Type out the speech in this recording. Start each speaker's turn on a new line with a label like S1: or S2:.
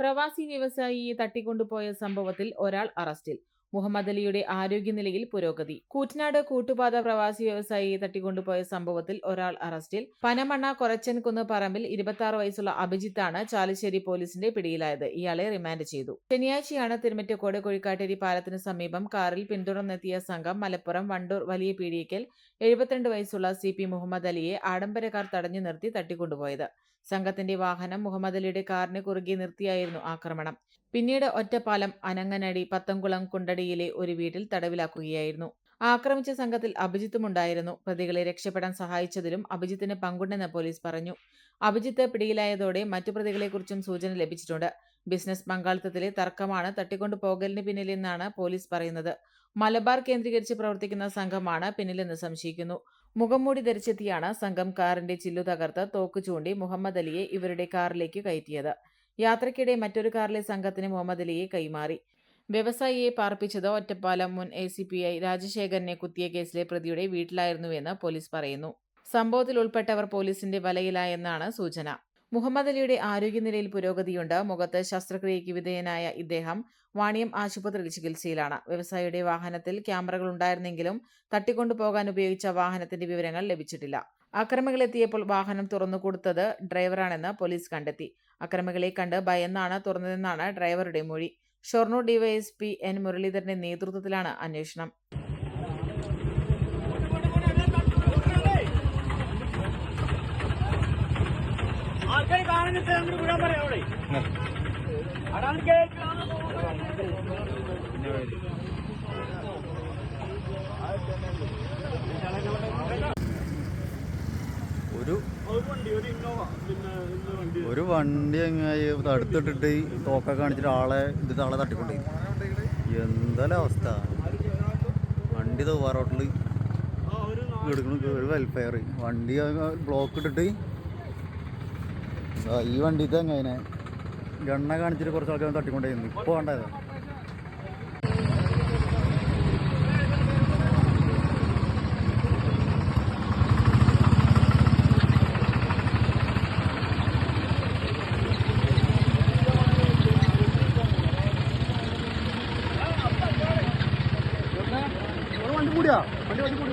S1: പ്രവാസി വ്യവസായിയെ തട്ടിക്കൊണ്ടുപോയ സംഭവത്തിൽ ഒരാൾ അറസ്റ്റിൽ. മുഹമ്മദ് അലിയുടെ ആരോഗ്യനിലയിൽ പുരോഗതി. കൂറ്റനാട് കൂട്ടുപാത പ്രവാസി വ്യവസായിയെ തട്ടിക്കൊണ്ടുപോയ സംഭവത്തിൽ ഒരാൾ അറസ്റ്റിൽ. പനമണ്ണ കൊറച്ചൻകുന്ന് പറമ്പിൽ ഇരുപത്തി ആറ് വയസ്സുള്ള അഭിജിത്താണ് ചാലിശ്ശേരി പോലീസിന്റെ പിടിയിലായത്. ഇയാളെ റിമാൻഡ് ചെയ്തു. ശനിയാഴ്ചയാണ് തിരുമറ്റക്കോട് കൊഴിക്കാട്ടേരി പാലത്തിന് സമീപം കാറിൽ പിന്തുടർന്നെത്തിയ സംഘം മലപ്പുറം വണ്ടൂർ വലിയ പീടിയക്കൽ എഴുപത്തിരണ്ട് വയസ്സുള്ള സി പി മുഹമ്മദ് അലിയെ ആഡംബര കാർ തടഞ്ഞു നിർത്തി തട്ടിക്കൊണ്ടുപോയത്. സംഘത്തിന്റെ വാഹനം മുഹമ്മദ് അലിയുടെ കാറിന് കുറുകെ നിർത്തിയായിരുന്നു ആക്രമണം. പിന്നീട് ഒറ്റപ്പാലം അനങ്ങനടി പത്തംകുളം കുണ്ടടിയിലെ ഒരു വീട്ടിൽ തടവിലാക്കുകയായിരുന്നു. ആക്രമിച്ച സംഘത്തിൽ അഭിജിത്തും ഉണ്ടായിരുന്നു പ്രതികളെ രക്ഷപ്പെടാൻ സഹായിച്ചതിലും അഭിജിത്തിന് പങ്കുണ്ടെന്ന് പോലീസ് പറഞ്ഞു. അഭിജിത്ത് പിടിയിലായതോടെ മറ്റു പ്രതികളെക്കുറിച്ചും സൂചന ലഭിച്ചിട്ടുണ്ട്. ബിസിനസ് പങ്കാളിത്തത്തിലെ തർക്കമാണ് തട്ടിക്കൊണ്ടു പോകലിന് പിന്നിലെന്നാണ് പോലീസ് പറയുന്നത്. മലബാർ കേന്ദ്രീകരിച്ച് പ്രവർത്തിക്കുന്ന സംഘമാണ് പിന്നിലെന്ന് സംശയിക്കുന്നു. മുഖംമൂടി ധരിച്ചെത്തിയാണ് സംഘം കാറിന്റെ ചില്ലു തകർത്ത് തോക്ക് ചൂണ്ടി മുഹമ്മദ് അലിയെ ഇവരുടെ കാറിലേക്ക് കയറ്റിയത്. യാത്രയ്ക്കിടെ മറ്റൊരു കാറിലെ സംഘത്തിന് മുഹമ്മദ് അലിയെ കൈമാറി. വ്യവസായിയെ പാർപ്പിച്ചത് ഒറ്റപ്പാലം മുൻ എ സി പി ഐ രാജശേഖരനെ കുത്തിയ കേസിലെ പ്രതിയുടെ വീട്ടിലായിരുന്നുവെന്ന് പോലീസ് പറയുന്നു. സംഭവത്തിൽ ഉൾപ്പെട്ടവർ പോലീസിന്റെ വലയിലായെന്നാണ് സൂചന. മുഹമ്മദ് അലിയുടെ ആരോഗ്യനിലയിൽ പുരോഗതിയുണ്ട്. മുഖത്ത് ശസ്ത്രക്രിയയ്ക്ക് വിധേയനായ ഇദ്ദേഹം വാണിയം ആശുപത്രിയിൽ ചികിത്സയിലാണ്. വ്യവസായിയുടെ വാഹനത്തിൽ ക്യാമറകൾ ഉണ്ടായിരുന്നെങ്കിലും തട്ടിക്കൊണ്ടുപോകാൻ ഉപയോഗിച്ച വാഹനത്തിന്റെ വിവരങ്ങൾ ലഭിച്ചിട്ടില്ല. അക്രമികൾ എത്തിയപ്പോൾ വാഹനം തുറന്നുകൊടുത്തത് ഡ്രൈവറാണെന്ന് പോലീസ് കണ്ടെത്തി. അക്രമികളെ കണ്ട് ഭയന്നാണ് തുറന്നതെന്നാണ് ഡ്രൈവറുടെ മൊഴി. ഷൊർണൂർ ഡിവൈഎസ്പി എൻ മുരളീധരന്റെ നേതൃത്വത്തിലാണ് അന്വേഷണം.
S2: ആൾക്കാർ കാണുന്നിട്ട് അങ്ങോട്ട് വിടാൻ പറയാം അവിടെ. അതാണ് കേൾക്കുക
S3: ഒരു
S2: വണ്ടി. ഒരു വണ്ടി
S3: എങ്ങനെ തടുത്തിട്ടിട്ട് തോക്ക കാണിച്ചിട്ട് ആളെ ഇത് ആളെ തട്ടിക്കൊണ്ടേ എന്തായാലും അവസ്ഥ. വണ്ടി തൗവാ റോട്ടിൽ
S2: ആ ഒരു നാ-
S3: എടുക്കണ ഒരു വെൽഫെയർ വണ്ടി ബ്ലോക്ക് ഇട്ടിട്ട് ഈ വണ്ടിത്തെ തന്നെ ഗണ്ണ കാണിച്ചിട്ട് കുറച്ച് ആൾക്കാർ തട്ടിക്കൊണ്ടായിരുന്നു. ഇപ്പൊ വേണ്ടതാ വണ്ടി കൂടിയാ? വണ്ടി വണ്ടി കൂടി